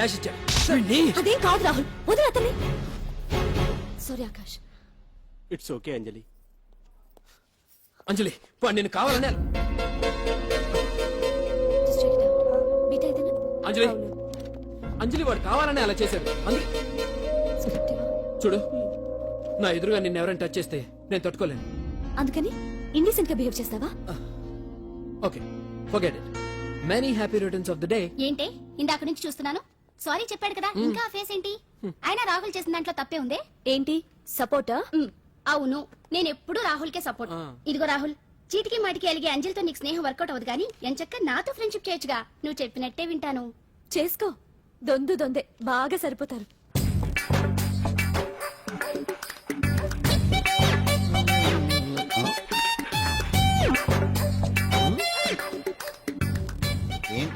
Dash ఇచ్చాడు అదేం కాదు రాహుల్. వదిలే అతన్ని. Sorry Akash. It's okay Anjali Anjali వాడు నేను కావాలనే Just check it out. Meet అయితేనా? అంజలి. అంజలి వాడు కావాలనే అలా చేశాడు? చూడు నా ఎదురుగా నిన్ను ఎవరైనా టచ్ చేస్తే నేను తట్టుకోలేను. అందుకని ఇండిసెంట్గా బిహేవ్ చేస్తావా? Okay forget it many happy returns of the day ఏంటే? ఇందాక నుంచి చూస్తున్నాను. సారీ చెప్పాడు కదా. ఇంకా ఆ ఫేస్ ఏంటి అయినా రాహుల్ చేసిన దాంట్లో తప్పే ఉందే? ఏంటి? సపోర్టా? ఉమ్, అవును. నేను ఎప్పుడు రాహుల్ కే సపోర్ట్. ఇదిగో రాహుల్ చీటికి మాటికి అలిగే అంజలితో నీకు స్నేహం వర్కౌట్ అవ్వదు కానీ ఎంచక్క నాతో ఫ్రెండ్షిప్ చేయొచ్చుగా. నువ్వు చెప్పినట్టే వింటాను. చేసుకో. దొందు దొందే. బాగా సరిపోతారు.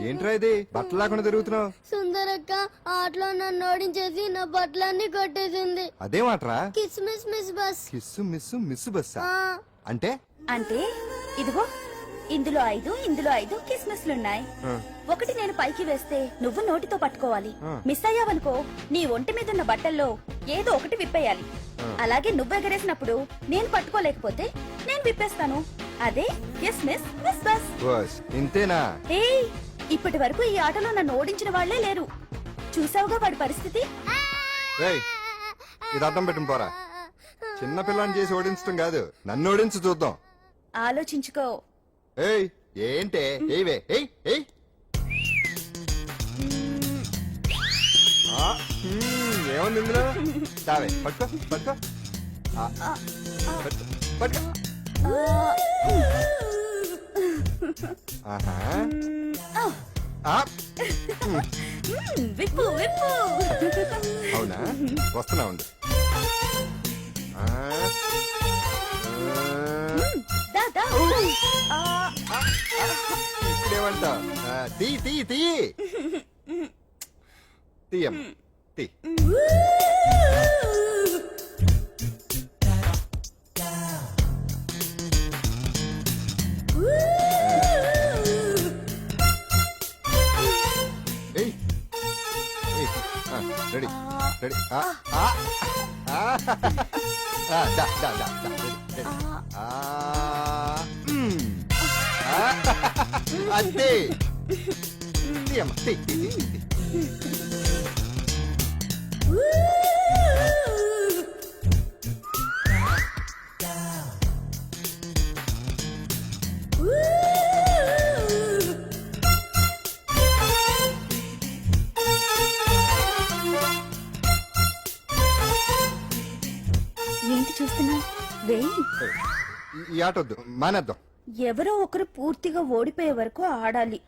ఏంట్రా ఇది? బట్టలు లేకుండా తిరుగుతున్నావు. సుందరక్క ఆటలో నన్ను ఓడించేసి నా బట్టలన్నీ కొట్టేసింది. అదేమాట్రా kiss miss miss bus kiss miss miss బస్సా ఆ, అంటే? అంటే ఇదిగో ఇందులో ఐదు ఇందులో ఐదు కిస్మిస్లున్నాయి ఒకటి నేను పైకి వేస్తే నువ్వు నోటితో పట్టుకోవాలి. మిస్ అయ్యావనుకో నీ ఒంటి మీద ఉన్న బట్టల్లో ఏదో ఒకటి విప్పేయాలి. అలాగే నువ్వు ఎగరేసినప్పుడు నేను పట్టుకోలేకపోతే నేను విప్పేస్తాను. అదే కిస్మిస్ మిస్ బస్ బస్ ఇంతేనా? ఏయ్ ఇప్పటి వరకు ఈ ఆటలో నన్ను ఓడించిన వాళ్ళే లేరు. చూసావుగా వాడి పరిస్థితి? రేయ్ ఇది అర్థం పోరా. చిన్న పిల్లని చేసి ఓడించడం కాదు నన్ను ఓడించి చూద్దాం. ఆలోచించుకో. ఏయ్ ఏంటే? ఏవే ఏయ్ ఏయ్. ఆ, ఏముంది ఇందులో? తావే పట్టుకో పట్టుకో. ఆ, పట్టుకో, పట్టుకో. ఆహా. ఆ, మ్మ్, విప్పు విప్పు. అవునా? వస్తున్నా ఉండు. ఆ, దా, దా. ఆ, ఇప్పుడేమంట? తీ తీ తీ తీ రెడీ ఆ, ఈ- ఆట వద్దు మానేద్దాం. ఎవరో ఒకరు పూర్తిగా ఓడిపోయే వరకు ఆడాలి.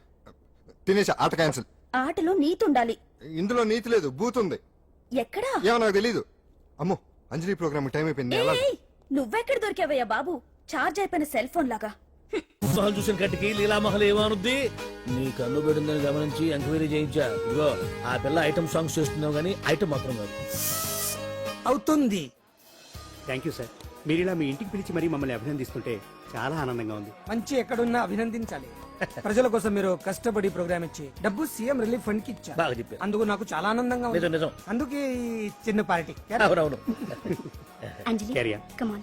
తినేసా ఆట క్యాన్సిల్. ఆటలో నీతి ఉండాలి ఇందులో నీతి లేదు బూత్ ఉంది ఎక్కడా? ఏమో నాకు తెలీదు. అమ్మో అంజలి ప్రోగ్రామ్ టైం అయిపోయింది ఎలా? ఏయ్, నువ్వెక్కడ దొరికావయ్యా బాబు? చార్జ్ అయిపోయిన సెల్ ఫోన్ లాగా. మొహాలు చూసిన కట్టికి లీలామహల్ ఏమనుద్ది? నీ కన్ను పెడిందని గమనించి ఎంక్వైరీ చేయించా. ఇదిగో ఆ పిల్ల ఐటమ్ సాంగ్స్ చేస్తున్నావు గానీ ఐటమ్ మాత్రం కాదు. అవుతుంది. Thank you sir. మీరు ఇలా మీ ఇంటికి పిలిచి మరీ మమ్మల్ని అభినందిస్తుంటే చాలా ఆనందంగా ఉంది. మంచి ఎక్కడున్నా అభినందించాలి. ప్రజల కోసం మీరు కష్టపడి ప్రోగ్రామ్ ఇచ్చి డబ్బు సీఎం రిలీఫ్ ఫండ్కి ఇచ్చారు చెప్పారు. అందుకు నాకు చాలా ఆనందంగా ఉంది. నిజం అందుకే ఈ చిన్న పార్టీ. అవునవును. అంజలి Carry on. కమాన్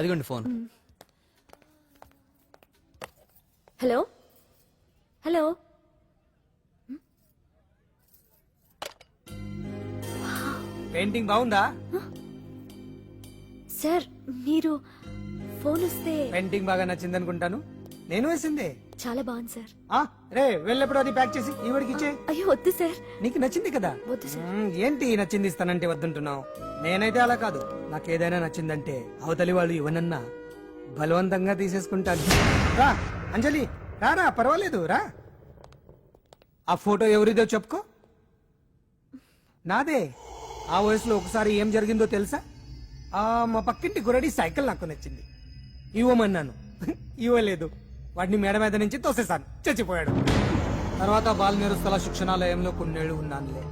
అదిగోండి ఫోన్. హలో? హలో? పెయింటింగ్ బాగుందా? సార్ మీరు ఫోన్ వస్తే పెయింటింగ్ బాగా నచ్చింది అనుకుంటాను నేను వేసిందే. చాలా బాగుంది సార్. ఆ, రే వెళ్ళప్పుడు అది ప్యాక్ చేసి ఈవిడికి ఇచ్చే. అయ్యో వద్దు సార్. నీకు నచ్చింది కదా? వద్దు సార్. మ్మ్, ఏంటి నచ్చింది ఇస్తానంటే వద్దంటున్నావు? నేనైతే అలా కాదు. నాకు ఏదైనా నచ్చిందంటే అవతలి వాళ్ళు ఇవ్వనన్నా బలవంతంగా తీసేసుకుంటాను. రా అంజలి రా పర్వాలేదు రా. ఆ ఫోటో ఎవరిదో చెప్పుకో. నాదే. ఆ వయసులో ఒకసారి ఏం జరిగిందో తెలుసా? ఆ మా పక్కింటి గురడి సైకిల్ నాకు నచ్చింది. ఇవ్వమన్నాను. ఇవ్వలేదు. వాడిని మేడ మీద నుంచి తోసేశాను. చచ్చిపోయాడు. తర్వాత బాల నిరుస్తల శిక్షణాలయంలో కొన్నేళ్ళు ఉన్నానులే.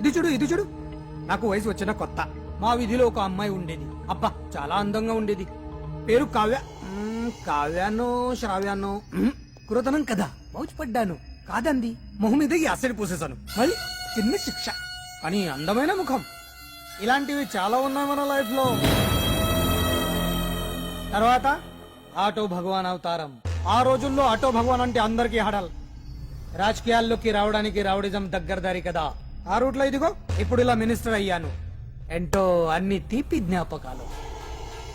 ఇది చూడు ఇది చూడు. నాకు వయసు వచ్చిన కొత్త. మా వీధిలో ఒక అమ్మాయి ఉండేది. అబ్బా చాలా అందంగా ఉండేది. పేరు కావ్య. కావ్యానో శ్రావ్యానో కురతనం కదా. మౌచిపడ్డాను. కాదంది. మొహం మీద యాసిడ్ పూసేశాను. మళ్ళీ చిన్న శిక్ష. కానీ అందమైన ముఖం. ఇలాంటివి చాలా ఉన్నాయి మన లైఫ్లో తర్వాత ఆటో భగవాన్ అవతారం. ఆ రోజుల్లో ఆటో భగవాన్ అంటే అందరికీ హడల్. రాజకీయాల్లోకి రావడానికి రావడిజం దగ్గరదారి కదా. ఆ రూట్లో ఇదిగో ఇప్పుడు ఇలా మినిస్టర్ అయ్యాను. ఎంటో అన్ని తీపి జ్ఞాపకాలు.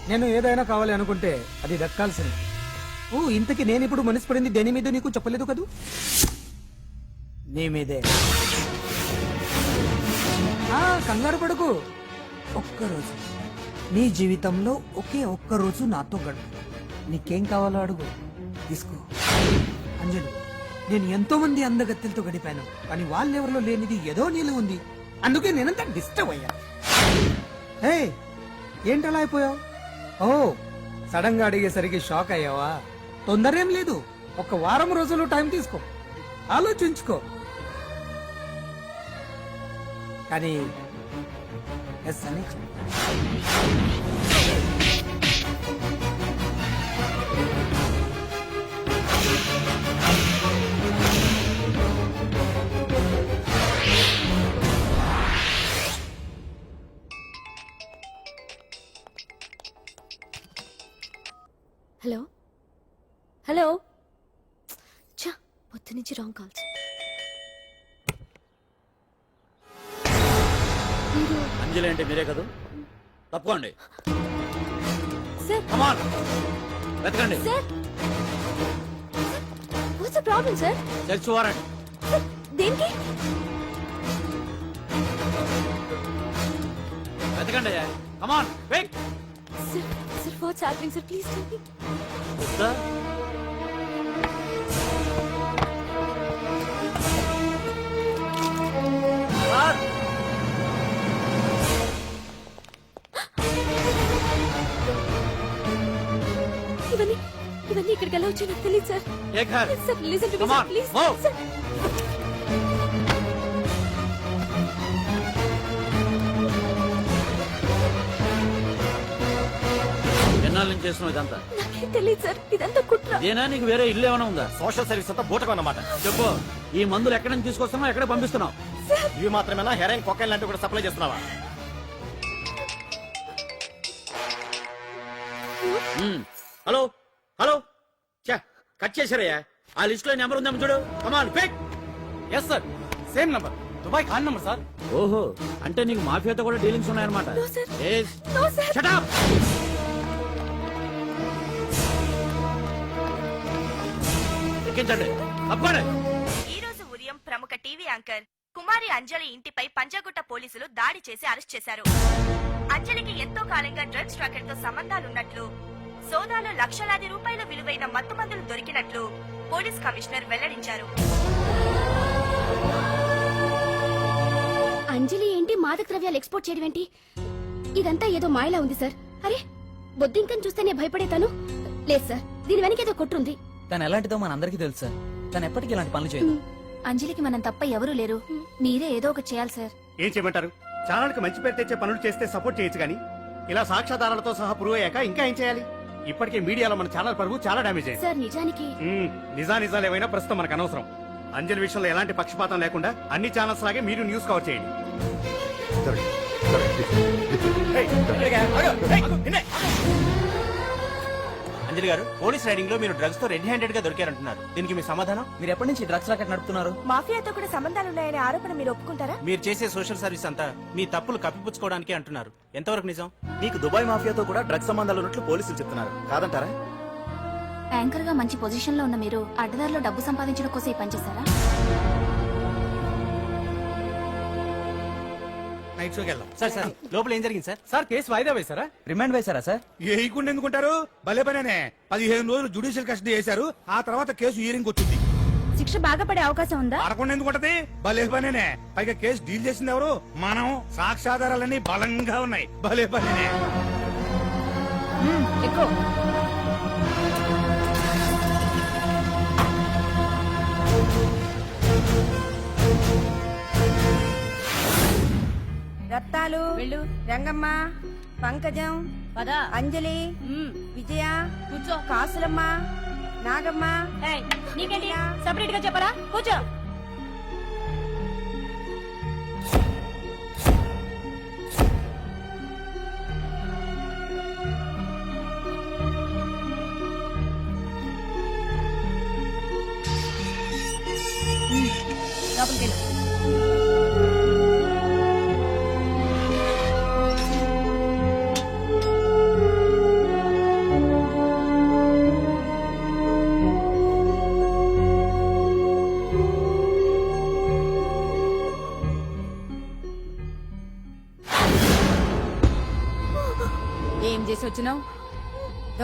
నేను ఏదైనా కావాలి అనుకుంటే అది దక్కాల్సింది. ఓ ఇంతకి నేను ఇప్పుడు మనసు పడింది దేని మీద నీకు చెప్పలేదు కదూ? నీ మీదే. కంగారు పడుకు. ఒక్కరోజు. నీ జీవితంలో ఒకే ఒక్క రోజు నాతో గడుపు. నీకేం కావాలో అడుగు. తీసుకో. అంజలి. నేను ఎంతో మంది అందగత్తెలతో గడిపాను కానీ వాళ్ళెవరిలో లేనిది ఏదో నీళ్ళు ఉంది. అందుకే నేనంతా డిస్టర్బ్ అయ్యా. హే ఏంటలా అయిపోయావు? ఓ సడన్గా అడిగేసరికి షాక్ అయ్యావా? తొందరేం లేదు ఒక వారం రోజులు టైం తీసుకో. ఆలోచించుకో. కానీ ఎస్ అని హలో చా పొద్దు నుంచి రాంగ్ కాల్స్ అంజలి అంటే మీరే కదా? తప్పుకోండి. సార్ కమాన్ వెతకండి. Sir what's the problem sir search warrant దేనికి? వెతకండి come on wait sir sir what's happening sir please tell me ఇవన్నీ ఇవన్నీ ఇక్కడికి ఎలా వచ్చాయో నాకు తెలియదు సార్. ఏ Ghar sir listen to me Come on, please move. Sir. ఎన్నాళ్ళ నుంచి చేస్తున్నావు ఇదంతా? నాకేం తెలియదు సార్. ఇదంతా కుట్ర. ఇదేనా? నీకు వేరే ఇల్లు ఏమైనా ఉందా? సోషల్ సర్వీస్ అంతా బూటకం అన్నమాట. చెప్పు ఈ మందులు ఎక్కడి నుంచి తీసుకొస్తున్నావు ఎక్కడ పంపిస్తున్నావు? ఇవి మాత్రమేనా? హెరైన్ కొకైన్ లాంటివి కూడా సప్లై చేస్తున్నావా. Hello hello. చా కట్ చేశారయ్యా. ఆ లిస్ట్లో నెంబర్ ఉందేమో చూడు. Come on pick yes sir same number Dubai Khan number sir ఓహో అంటే నీకు మాఫియాతో కూడా డీలింగ్స్ ఉన్నాయన్నమాట? No, sir. Yes. No sir Shut up! ఎక్కించండి. ఈ రోజు ఉదయం ప్రముఖ టీవీ యాంకర్ కుమారి అంజలి ఇంటిపై పంజాగుట్ట పోలీసులు దాడి చేసి అరెస్ట్ చేశారు. అంజలికి ఎంతో కాలంగా డ్రగ్స్ ట్రాకెట్తో సంబంధాలున్నట్లు సోదాలో లక్షలాది రూపాయల విలువైన మత్తు మందులు దొరికినట్లు పోలీస్ కమిషనర్ వెల్లడించారు. అంజలి ఏంటి మాదక ద్రవ్యాలు ఎక్స్పోర్ట్ చేయడం ఏంటి? ఇదంతా ఏదో మాయలా ఉంది సార్. అరే బొద్దింకని చూస్తేనే భయపడేతాను లేదు సార్. దీని వెనక ఏదో కొట్టుంది తను ఎలాంటిదో మనందరికీ తెలుసు సార్. తను ఎప్పటికీ ఇలాంటి పనులు చేయదు. అంజలికి మనం తప్ప ఎవరూ లేరు. మీరే ఏదో ఒకటి చేయాలి సార్. ఏం చేయమంటారు? ఛానల్కి మంచి పేరు తెచ్చే పనులు చేస్తే సపోర్ట్ చేయొచ్చు కానీ ఇలా సాక్ష్యాధారాలతో సహా ప్రూవ్ అయ్యాక ఇంకా ఏం చేయాలి? ఇప్పటికే మీడియాలో మన ఛానల్ పరువు చాలా డ్యామేజ్ అయింది సార్ నిజానికి మ్మ్, నిజా నిజాలు ఏవైనా ప్రస్తుతం మనకు అనవసరం అంజలి విషయంలో ఎలాంటి పక్షపాతం లేకుండా అన్ని ఛానల్స్ లాగే మీరు న్యూస్ కవర్ చేయండి జరగండి. జరగండి. ఏయ్, ఇక్కడికి, ఆగు, ఏయ్, నిన్నే. అంజలి గారు పోలీస్ రైడింగ్లో మీరు డ్రగ్స్తో రెడ్ హ్యాండెడ్గా దొరికారంటున్నారు. దీనికి మీ సమాధానం? మీరు ఎప్పటి నుంచి డ్రగ్స్ రాకెట్ నడుపుతున్నారు? మాఫియాతో కూడా సంబంధాలున్నాయనే ఆరోపణ మీరు ఒప్పుకుంటారా? మీరు చేసే సోషల్ సర్వీస్ అంతా మీ తప్పులు కప్పిపుచ్చుకోవడానికి అంటున్నారు. ఎంతవరకు నిజం? మీకు దుబాయ్ మాఫియాతో కూడా డ్రగ్స్ సంబంధాలు ఉన్నట్లు పోలీసులు చెప్తున్నారు. కాదంటారా? యాంకర్గా మంచి పొజిషన్లో ఉన్న మీరు అడ్డదారిలో డబ్బు సంపాదించడం కోసం ఈ పనిచేస్తారా నైట్ షోకి వెళ్దాం. సార్ సార్ లోపల ఏం జరిగింది సార్? సార్ కేసు వాయిదా వేశారా? రిమాండ్ వేశారా సార్? వేయకుండా ఎందుకుంటారు? భలే పనేనే. పదిహేను రోజులు జుడిషియల్ కస్టడీ చేశారు ఆ తర్వాత కేసు హియరింగ్ వచ్చింది. శిక్ష బాగా పడే అవకాశం ఉందా? పడకుండా ఎందుకుంటది? భలే పనేనే. పైగా కేసు డీల్ చేసింది ఎవరు? మనం. సాక్ష్యాధారాలన్నీ బలంగా ఉన్నాయి. భలే పనేనే. ఎక్కువ. రత్తాలు వెళ్ళు. రంగమ్మ పంకజం పదా. అంజలి విజయ కూర్చో. కాసులమ్మ నాగమ్మ నీకేంటి? సపరేట్గా చెప్పరా? కూర్చో. లోపలికి వెళ్ళు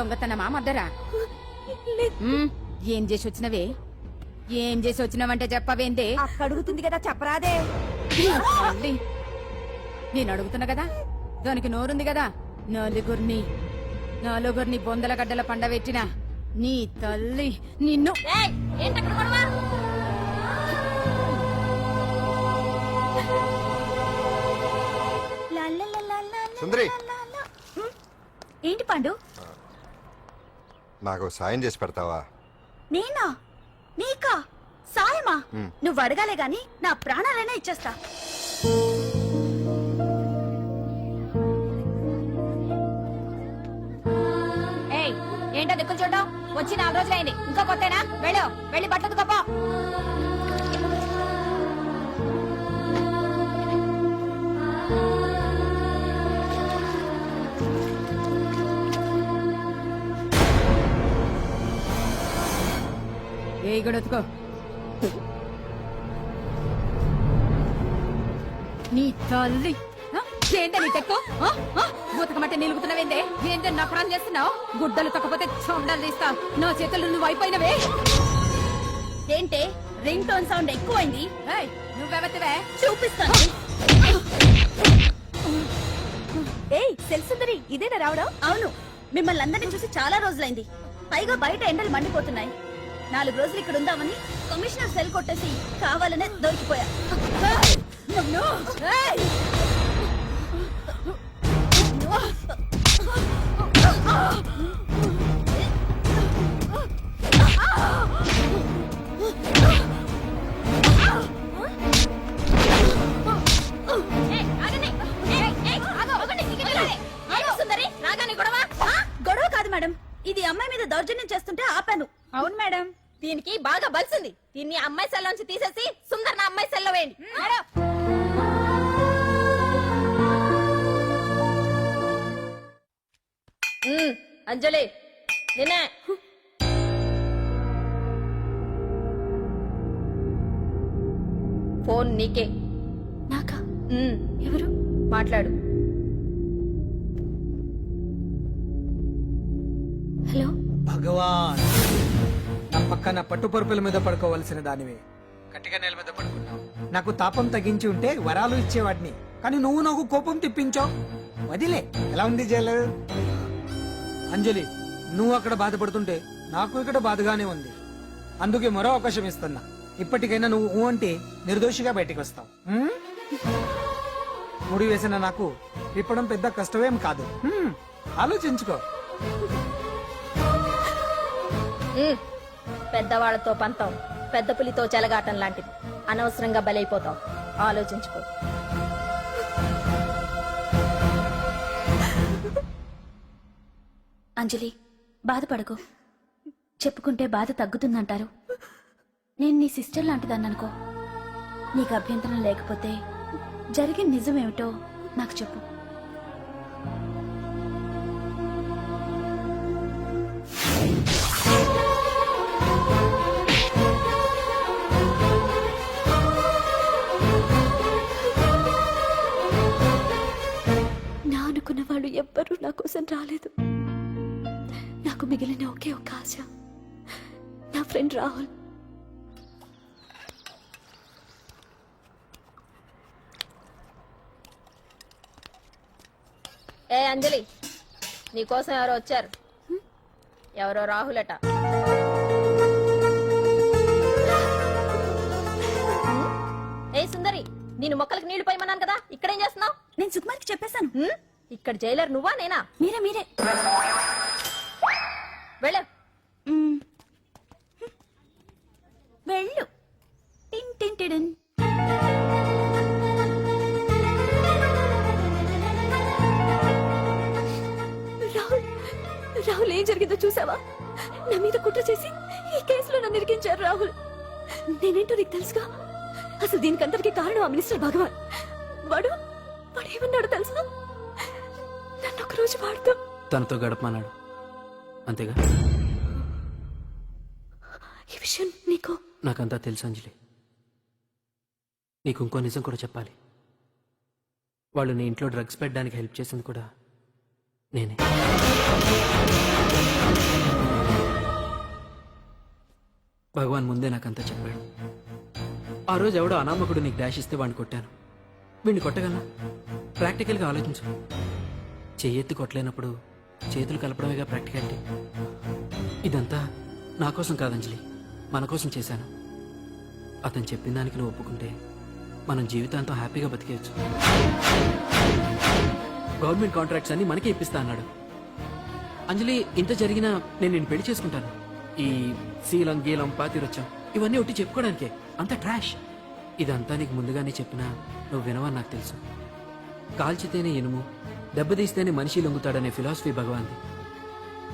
దొంగతనమా మద్దరా? ఏం చేసి వచ్చినవే? ఏం చేసి వచ్చినావంటే చెప్పవేందే? అడుగుతుంది కదా చెప్పరాదే. తల్లి, నేను అడుగుతున్నా కదా? దానికి నోరుంది కదా? నలుగురిని నలుగురిని బొందల గడ్డల పండబెట్టిన నీ తల్లి నిన్ను. ఏంటి పండు? నాకు సాయం చేసి పెడతావా? నేనా? నీకా? సాయమా. నువ్వు అడగాలే గాని నా ప్రాణాలైనా ఇచ్చేస్తా. ఏంటో దిక్కులు చూడడం? వచ్చి నాలుగు రోజులైంది. ఇంకా కొత్తేనా? వెళ్ళు వెళ్ళి బట్టలు గొప్ప ఏ గడొత్తుకో నీ తల్లి? ఏంటే నీ తెక్కు? బూతకమంటే నిలుగుతున్నావేందే ఏంటే నకరం చేస్తున్నావు? గుడ్డలు తక్కపోతే చొండలు తీస్తా. నా చేతులు నువ్వు అయిపోయినవే. ఏంటే? రింగ్ టోన్ సౌండ్ ఎక్కువైంది. నువ్వెవతివే? చూపిస్తాను. ఏయ్ సెల్సుందరి ఇదేనా రావడం? అవును. మిమ్మల్ని అందరినీ చూసి చాలా రోజులైంది. పైగా బయట ఎండలు మండిపోతున్నాయి. నాలుగు రోజులు ఇక్కడ ఉందామని కమిషనర్ సెల్ కొట్టేసి కావాలనే దొరికిపోయా? గొడవ కాదు మేడం. ఇది అమ్మాయి మీద దౌర్జన్యం చేస్తుంటే ఆపాను. అవును మేడం. దీనికి బాగా బలిసింది దీన్ని అమ్మాయి సెల్ నుంచి తీసేసి సుందర్ నా అమ్మాయి సెల్లో వేయండి. మేడం. అంజలి నిన్నే. ఫోన్ నీకే. నాకా? ఎవరు? మాట్లాడు. హలో? భగవాన్. పక్కన పట్టుపరుపుల మీద పడుకోవలసిన దానివి. గట్టిగా నేల మీద పడుకున్నావు నాకు తాపం తగ్గించి ఉంటే వరాలు ఇచ్చేవాడిని. కానీ నువ్వు నాకు కోపం తెప్పించావు వదిలే. ఎలా ఉంది జైలు? అంజలి నువ్వు అక్కడ బాధపడుతుంటే నాకు ఇక్కడ బాధగానే ఉంది. అందుకే మరో అవకాశం ఇస్తున్నా. ఇప్పటికైనా నువ్వు ఊ అంటే నిర్దోషిగా బయటికి వస్తావు. ఉమ్? ముడి వేసిన నాకు విప్పడం పెద్ద కష్టమేం కాదు. ఉమ్, ఆలోచించుకో. పెద్దవాళ్ళతో పంతం. పెద్ద పులితో చెలగాటం లాంటిది. అనవసరంగా బలైపోతాం. ఆలోచించుకో. అంజలి బాధపడకు. చెప్పుకుంటే బాధ తగ్గుతుందంటారు. నేను నీ సిస్టర్ లాంటిదాన్ని అనుకో నీకు అభ్యంతరం లేకపోతే జరిగిన నిజమేమిటో నాకు చెప్పు. అనుకున్న వాళ్ళు ఎవ్వరూ నా కోసం రాలేదు. నాకు మిగిలిన ఒకే ఒక ఆశ. నా ఫ్రెండ్ రాహుల్. ఏ అంజలి నీకోసం ఎవరో వచ్చారు? ఎవరో రాహులట. ఏ సుందరి నేను మొక్కలకు నీళ్ళు పోయమన్నాను కదా ఇక్కడేం చేస్తున్నావు? నేను సుకుమార్కి చెప్పేశాను. ఇక్కడ జైలర్ నువ్వా నేనా? మీరే మీరే. వెళ్ళ. వెళ్ళు. టిన్ టిన్ టిడిన్. రాహుల్ రాహుల్ ఏం జరిగిందో చూసావా? నా మీద కుట్ర చేసి ఈ కేసులో నన్ను ఇరికించారు రాహుల్. నేనేంటో నీకు తెలుసుగా? అసలు దీనికంతటికి కారణం ఆ మినిస్టర్ భగవాన్. వాడు వాడు ఏమన్నాడు తెలుసా? నన్ను ఒక రోజు వాడుతూ. తనతో గడపమన్నాడు. అంతేగా? ఈ విషయం నీకు? నాకంతా తెలుసు అంజలి. నీకు ఇంకో నిజం కూడా చెప్పాలి. వాళ్ళు నీ ఇంట్లో డ్రగ్స్ పెట్టడానికి హెల్ప్ చేసింది కూడా నేనే. భగవాన్ ముందే నాకంతా చెప్పాడు. ఆ రోజు ఎవడో అనామకుడు నీకు డాష్ ఇస్తే వాడిని కొట్టాను. వీడిని కొట్టగలనా? ప్రాక్టికల్గా ఆలోచించు. చెయ్యెత్తి కొట్టలేనప్పుడు చేతులు కలపడమేగా ప్రాక్టికాలిటీ ఇదంతా నా కోసం కాదంజలి మన కోసం చేశాను. అతను చెప్పిన దానికి నువ్వు ఒప్పుకుంటే మనం జీవితాంతం హ్యాపీగా బతికేయచ్చు. గవర్నమెంట్ కాంట్రాక్ట్స్ అన్ని మనకే ఇప్పిస్తా అన్నాడు. అంజలి ఇంత జరిగినా నేను నేను పెళ్ళి చేసుకుంటాను. ఈ శీలం గీలం పాతిరొచ్చం ఇవన్నీ ఒట్టి చెప్పుకోవడానికే అంత ట్రాష్ ఇదంతా నీకు ముందుగానే చెప్పినా నువ్వు వినవని నాకు తెలుసు. కాల్చితేనే ఇనుము దెబ్బతీస్తేనే మనిషి లొంగుతాడనే ఫిలాసఫీ భగవాన్ది.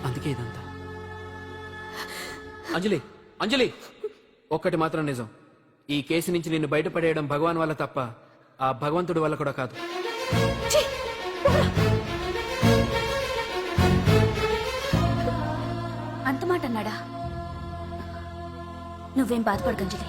అందుకే ఇదంతా. అంజలి అంజలి! ఒక్కటి మాత్రం నిజం. ఈ కేసు నుంచి నిన్ను బయటపడేయడం భగవాన్ వల్ల తప్ప ఆ భగవంతుడి వల్ల కూడా కాదు. అంత మాట అన్నాడా? నువ్వేం బాధపడకంజలి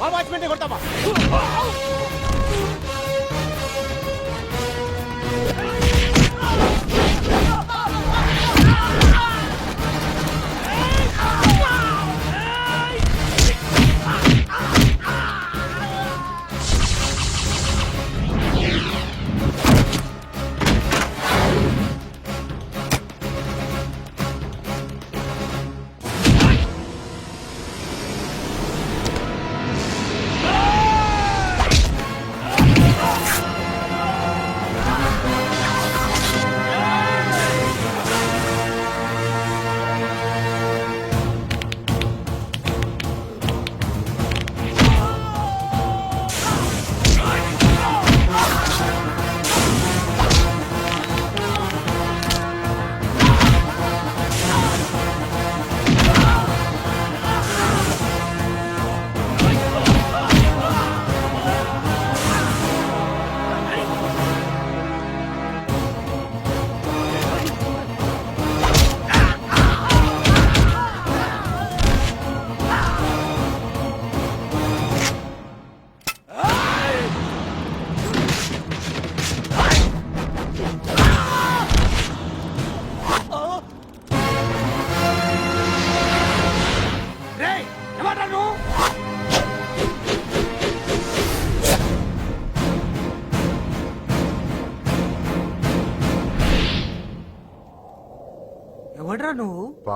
మా వాచ్మెంటే కొడతావా?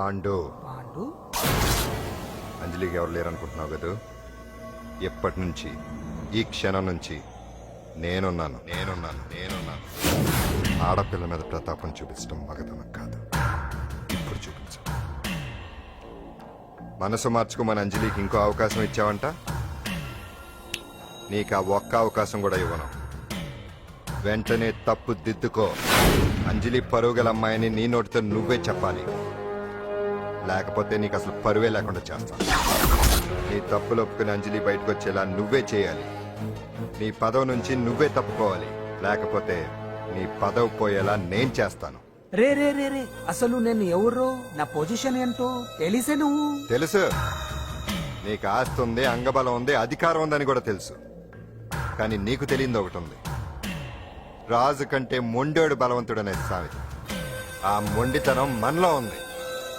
పాండు. పాండు. అంజలికి ఎవరు లేరనుకుంటున్నావు కదా? ఎప్పటి నుంచి? ఈ క్షణం నుంచి నేనున్నాను. నేనున్నాను. నేనున్నాను. ఆడపిల్ల మీద ప్రతాపం చూపించడం మగతనం కాదు. ఇప్పుడు చూపించు. మనసు మార్చుకోమని అంజలికి ఇంకో అవకాశం ఇచ్చావంట? నీకు ఆ ఒక్క అవకాశం కూడా ఇవ్వను. వెంటనే తప్పు దిద్దుకో. అంజలి పరుగుల అమ్మాయిని నీ నోటితో నువ్వే చెప్పాలి. లేకపోతే నీకు అసలు పరువే లేకుండా చేస్తాను నీ తప్పులు ఒప్పుకుని అంజలి బయటకు వచ్చేలా నువ్వే చేయాలి. నీ పదవి నుంచి నువ్వే తప్పుకోవాలి. లేకపోతే నీ పదవి పోయేలా నేను చేస్తాను. రే రే రే రే అసలు నేను ఎవరో? నా పొజిషన్ ఏంటో తెలిసే నువ్వు? తెలుసు. నీకు ఆస్తి ఉంది అంగబలం ఉంది అధికారం ఉందని కూడా తెలుసు. కానీ నీకు తెలియంది ఒకటి ఉంది. రాజు కంటే మొండోడు బలవంతుడనే సామెత. ఆ మొండితనం మనలో ఉంది.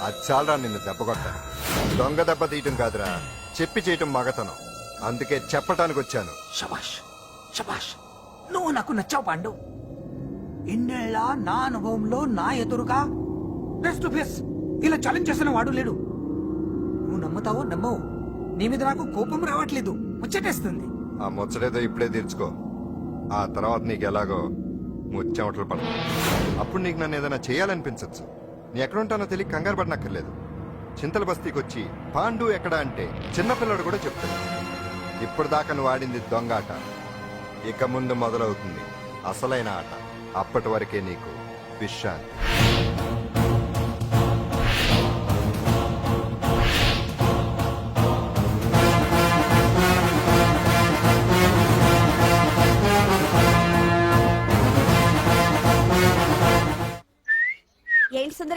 అది చాలరా నిన్ను దెబ్బకొట్టాను దొంగ దెబ్బ తీయటం కాదురా. చెప్పి చేయటం మగతనం. అందుకే చెప్పటానికి వచ్చాను. శబాష్ శబాష్ నువ్వు నాకు నచ్చావు పాండు. ఇన్నేళ్ళ నా అనుభవంలో నా ఎదురుగా ఫేస్ టు ఫేస్ ఇలా ఛాలెంజ్ చేసిన వాడు లేడు. నువ్వు నమ్ముతావో నమ్మవు. నీ మీద నాకు కోపం రావట్లేదు. ముచ్చటేస్తుంది. ఆ ముచ్చటేదో ఇప్పుడే తీర్చుకో. ఆ తర్వాత నీకు ఎలాగో ముచ్చెమటలు పడతాయి అప్పుడు నీకు నన్ను ఏదైనా చేయాలనిపించచ్చు. నీ ఎక్కడుంటానో తెలియ కంగారు పడనక్కర్లేదు. చింతల బస్తీకి వచ్చి పాండు ఎక్కడ? అంటే చిన్నపిల్లడు కూడా చెప్తాడు. ఇప్పుడు దాకా నువ్వు ఆడింది దొంగ ఆట. ఇక ముందు మొదలవుతుంది అసలైన ఆట. అప్పటి వరకే నీకు విశ్రాంతి.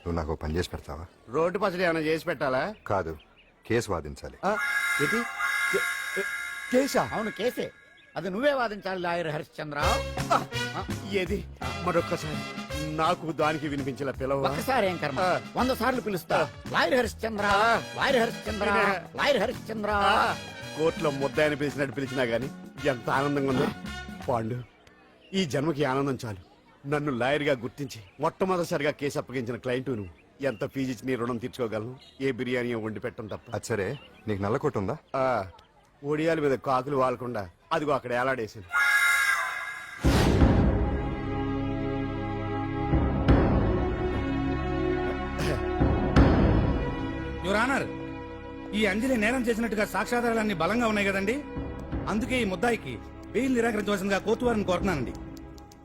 నువ్వు నాకు పని చేసి పెడతావా? రోడ్డు పచ్చడి ఏమైనా చేసి పెట్టాలా? కాదు కేసు వాదించాలి. ఆ, ఏంటి? కే- ఏ- కేసా? అవును కేసే. అది నువ్వే వాదించాలి లాయర్ హరిశ్చంద్ర ఆ, ఏది? మరొక్కసారి. నాకు దానికి వినిపించిన పిలవ ఒక్కసారి ఏం కర్మ? ఆ. వంద సార్లు పిలుస్తా. లాయర్ హరిశ్చంద్ర ఆ. లాయర్ హరిశ్చంద్ర లాయర్ హరిశ్చంద్ర కోర్టులో ముద్దాయని పిలిచినట్టు పిలిచినా గాని ఎంత ఆనందంగా ఉందో. పాండు ఈ జన్మకి ఆనందం చాలు. నన్ను లాయర్గా గుర్తించి మొట్టమొదటిసారిగా కేసు అప్పగించిన క్లయింట్ నువ్వు. ఎంత ఫీజు ఇచ్చి నీ రుణం తీర్చుకోగలను? ఏ బిర్యానీ వండి పెట్టడం తప్ప. అది సరే. నీకు నల్ల ఉందా? ఆ, ఒడియాల మీద కాకులు వాలకుండా అదిగో అక్కడ ఏలాడేసింది యువర్ ఆనర్ ఈ అంజలి నేరం చేసినట్టుగా సాక్ష్యాధారాలన్నీ బలంగా ఉన్నాయి కదండి? అందుకే ఈ ముద్దాయికి బెయిల్ నిరాకరించవలసిందిగా కోర్టు వారిని కోరుతున్నానండి.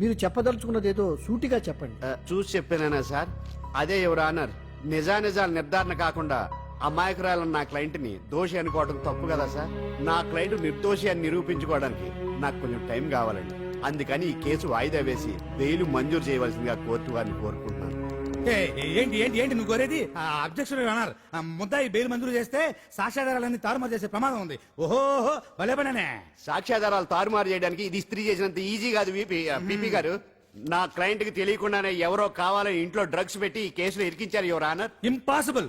మీరు చెప్పదలుచుకున్నది ఏదో సూటిగా చెప్పండి. చూసి చెప్పానేనా సార్? అదే ఎవరు ఆనర్ నిజానిజాలు నిర్ధారణ కాకుండా అమాయకురాలన్న నా క్లయింట్ని దోషి అనుకోవడం తప్పు కదా సార్? నా క్లయింట్ నిర్దోషి అని నిరూపించుకోవడానికి నాకు కొంచెం టైం కావాలండి. అందుకని ఈ కేసు వాయిదా వేసి బెయిల్ మంజూరు చేయవలసిందిగా కోర్టు వారిని కోరుకుంటున్నాను. ఏంటి ఏంటి ఏంటి నువ్వు కోరేది? అబ్జెక్షన్ అన్నారు. ముద్దాయి బెయిల్ మంజూరు చేస్తే సాక్ష్యాధారాలన్నీ తారుమారు చేసే ప్రమాదం ఉంది. ఓహో భలే పనేనే. సాక్ష్యాధారాలు తారుమారు చేయడానికి ఇది ఇస్త్రీ చేసినంత ఈజీ కాదు పిపి గారు. నా క్లయింట్కి తెలియకుండానే ఎవరో కావాలని ఇంట్లో డ్రగ్స్ పెట్టి ఈ కేసులో ఇరికించారు యువర్ ఆనర్. ఇంపాసిబుల్.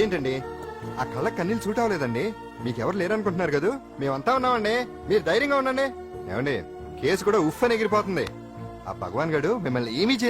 అదేంటండి? ఆ కళ్ళ కన్నీళ్ళు సూట్ అవ్వలేదండి. మీకెవరు లేరనుకుంటున్నారు కదూ? మేమంతా ఉన్నామండి. మీరు ధైర్యంగా ఉండండి. ఏమండి కేసు కూడా ఉఫ్ అని ఎగిరిపోతుంది. ఆ భగవాన్ గడు మిమ్మల్ని ఏమీ చేయలేదు.